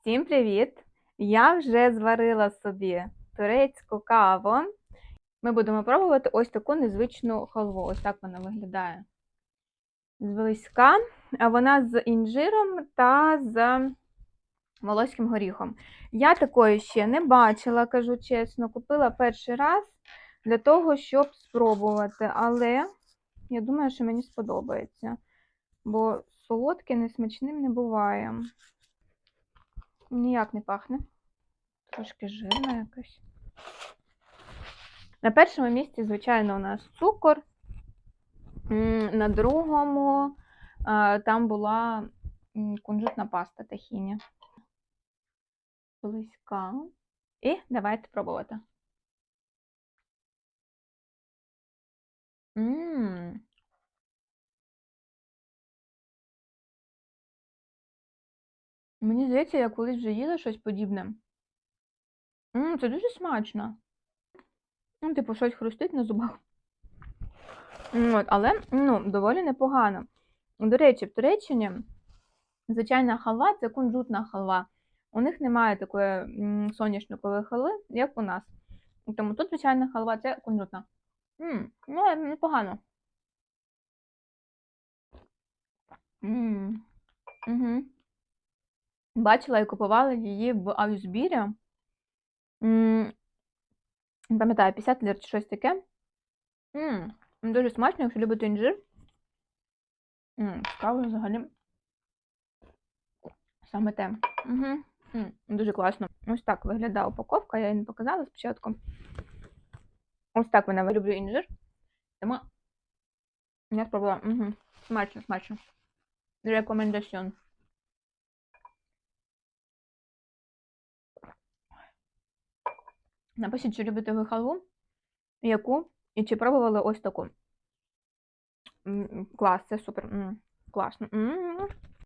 Всім привіт! Я вже зварила собі турецьку каву. Ми будемо пробувати ось таку незвичну халву. Ось так вона виглядає зблизька. Вона з інжиром та з волоським горіхом. Я такої ще не бачила, кажу чесно. Купила перший раз для того, щоб спробувати. Але я думаю, що мені сподобається. Бо солодке несмачним не буває. Ніяк не пахне. Трошки жирна якась. На першому місці, звичайно, у нас цукор. На другому там була кунжутна паста тахіні. Близька. І давайте пробувати. М. Мені здається, я колись вже їла щось подібне. М, це дуже смачно. Ну, типу, щось хрустить на зубах. От, але ну, доволі непогано. До речі, в Туреччині звичайна халва це кунжутна халва. У них немає такої соняшникової халви, як у нас. Тому тут звичайна халва це кунжутна. М, ну, непогано. М, Угу. Бачила і купувала її в Авюсбірі. М, Не пам'ятаю, 50 лір чи щось таке. М, Дуже смачно, якщо любите інжир. М, Кава взагалі саме те. Угу. Дуже класно. Ось так виглядає упаковка, я її не показала спочатку. Ось так вона люблю інжир. Тому я спробувала. Угу. Смачно, смачно. Рекомендаціон. Напишіть, чи любите ви халву, яку, і чи пробували ось таку. Клас, це супер. Класно.